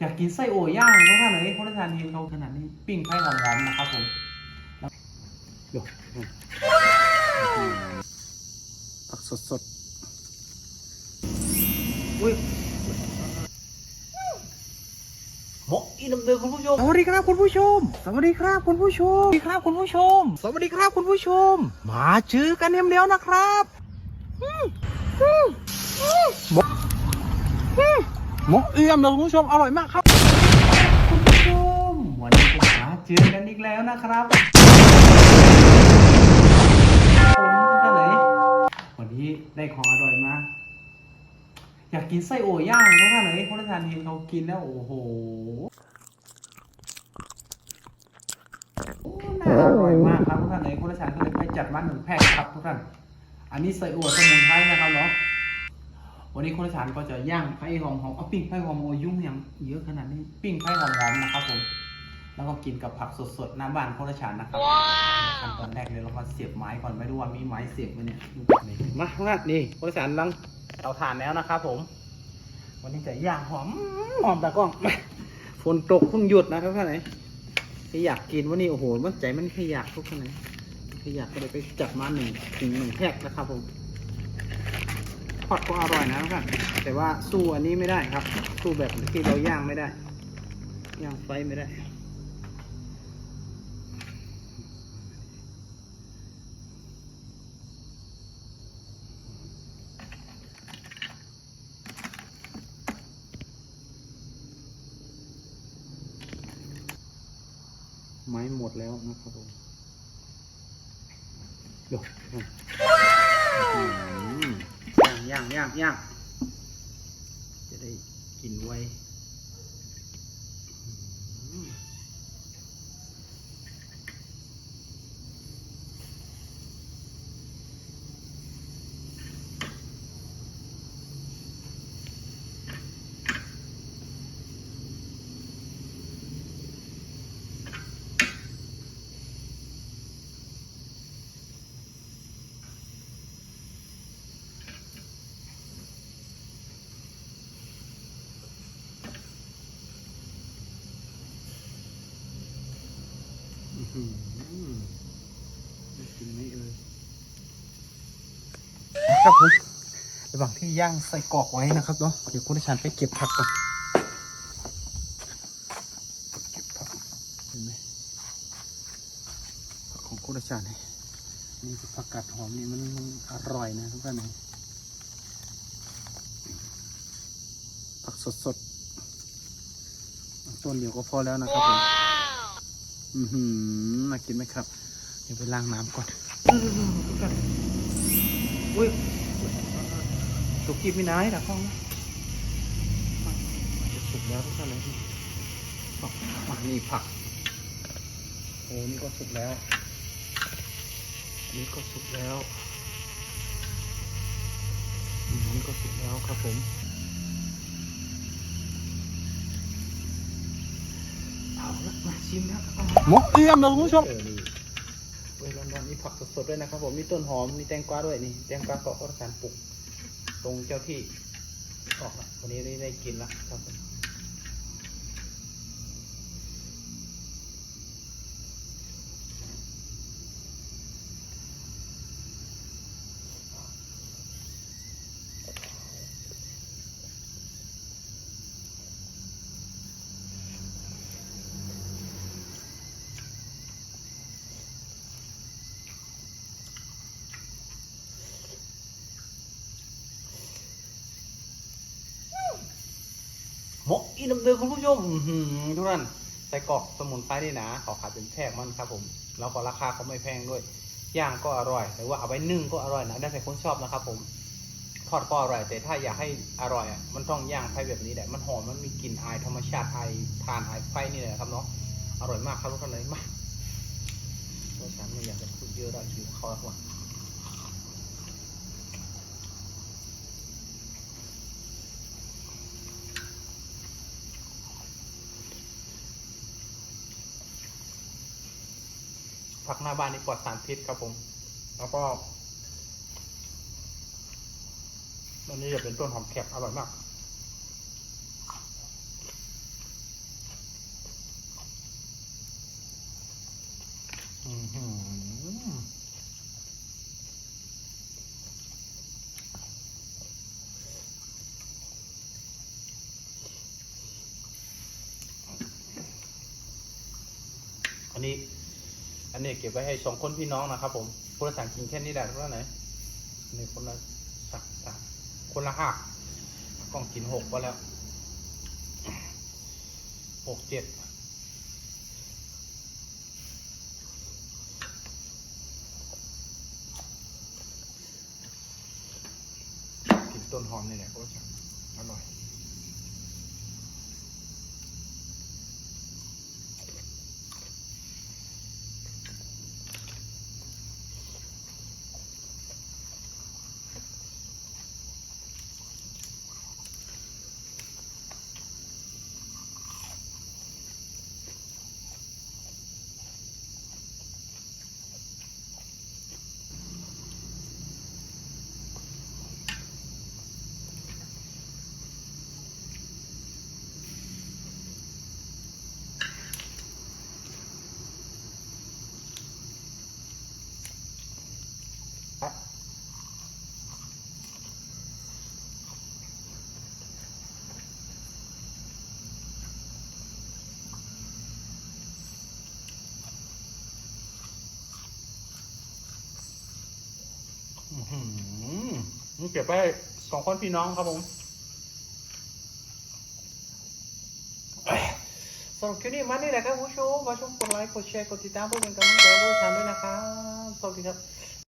อยากกินไส้โอย่ย่างทุกท่านเลยคนละทานเห็นเขาขนาดนี้ปิ้งไผ่หอมๆนะครับผมแล้วดูผักสดๆอุ้ยหมกอีน้ำเดือคุณผู้ชม สวัสดีครับคุณผู้ชม สวัสดีครับคุณผู้ชม สวัสดีครับคุณผู้ชม สวัสดีครับคุณผู้ชม มาเจอกันเอ็มเดียวนะครับอืมอืมอืมหมกอืม หมกเอี่ยมเลยคุณผู้ชมอร่อยมากครับคุณผู้ชมวันนี้ก็มาเจอกันอีกแล้วนะครับผมท่านไหนวันนี้ได้ของอร่อยมาอยากกินไส้โอย่ย่างทุกท่านเลยคนละทานเห็นเขากินแล้วโอ้โหโอ้น่าอร่อยมากครับทุกท่านเลยคุณชานก็เลยไปจัดมาหนึ่งแพ็คครับทุกท่าน อันนี้ใส่อั่วสมุนไพรนะครับเนาะ วันนี้คุณชานก็จะย่างไผ่หอมหอมเอาปิ้งไผ่หอมโอยุ่งอย่างเยอะขนาดนี้ปิ้งไผ่หอมหอมนะครับผมแล้วก็กินกับผักสดๆหน้าบ้านคุณชานนะครับขั้นตอนแรกเลยเราก็เสียบไม้ก่อนไม่รู้ว่ามีไม้เสียบไหมเนี่ยนี่มาทุกท่านนี่คุณชานลังเตาถ่านแล้วนะครับผม วันนี้จะย่างหอมหอมตะกล้องฝนตกเพิ่งหยุดนะครับท่านไหนที่อยากกินวันนี้โอ้โหมันใจมันแค่อยากทุกคนเลยแค่อยากก็เลยไปจับมาหนึ่งถึงหนึ่งแพ็คนะครับผม ทอดก็อร่อยนะทุกท่านแต่ว่าสู้อันนี้ไม่ได้ครับ สู้แบบที่เราย่างไม่ได้ ย่างไฟไม่ได้ไม้หมดแล้วนะครับผมเดี๋ ย่างย่างย่างย่างจะได้กินไว กินไหมเอ่ยครับผมระหว่างที่ย่างใส่กรอกไว้นะครับเนาะเดี๋ยวคุณดิฉันไปเก็บผักก่อนเก็บผักเห็นไหมผักของคุณชันนี่นี่คือผักกาดหอมนี่มันอร่อยนะทุกท่านเลยผักสดๆต้นเดียวก็พอแล้วนะครับผม มากินไหมครับ เดี๋ยวไปล้างน้ำก่อนอุ้ยสุกี้ไม่น้ายนะข้องสุกแล้วทุกท่านเลยผักนี่ผัก โอ้นี่ก็สุกแล้ว นี่ก็สุกแล้วอืมนี่ก็สุกแล้วครับผม มาชิมแล้วครับหมกเอี่ยมเลยคุณผู้ชมเออนี่เว้ยร้อนๆมีผักสดๆด้วยนะครับผมมีต้นหอมมีแตงกวาด้วยนี่แตงกวาก็ก็การปลูกตรงเจ้าที่ออกละวันนี้ได้ได้กินละครับผม มกอีน้ำเดือคุณผู้ชมทุกท่านใส่กรอกสมุนไพรนี่นะขาขายเป็นแพ็คมันครับผมแล้วก็ราคาเขาไม่แพงด้วยย่างก็อร่อยหรือว่าเอาไปนึ่งก็อร่อยนะได้แต่คนชอบนะครับผมทอดก็อร่อยแต่ถ้าอยากให้อร่อยอะมันต้องย่างไฟแบบนี้แหละมันหอมมันมีกลิ่นอายธรรมชาติอายทานอายไฟนี่แหละครับเนาะอร่อยมากครับทุกท่านเลยมาเพราะฉันไม่อยากจะพูดเยอะแล้วหิวข้าวแล้ว ผักหน้าบ้านนี่ปลอดสารพิษครับผม แล้วก็ต้นนี้จะเป็นต้นหอมแขกอร่อยมากอันนี้ อันนี้เก็บไว้ให้สองคนพี่น้องนะครับ ผมคนละสังกินแค่นี้แหละเท่าไหร่อันนี้คนละสักสามคนละห้ากล่องกินหกก็แล้วหกเจ็ดกินต้นหอมนี่แหละก็จะอร่อย นี่เก็บไว้สองคนพี่น้องครับผมสำหรับคลิปนี้มันนี่แหละครับผู้ชมมาชมกดไลค์กดแชร์กดติดตามเพื่อเป็นกำลังใจให้พวกฉันด้วยนะครับสวัสดีครับ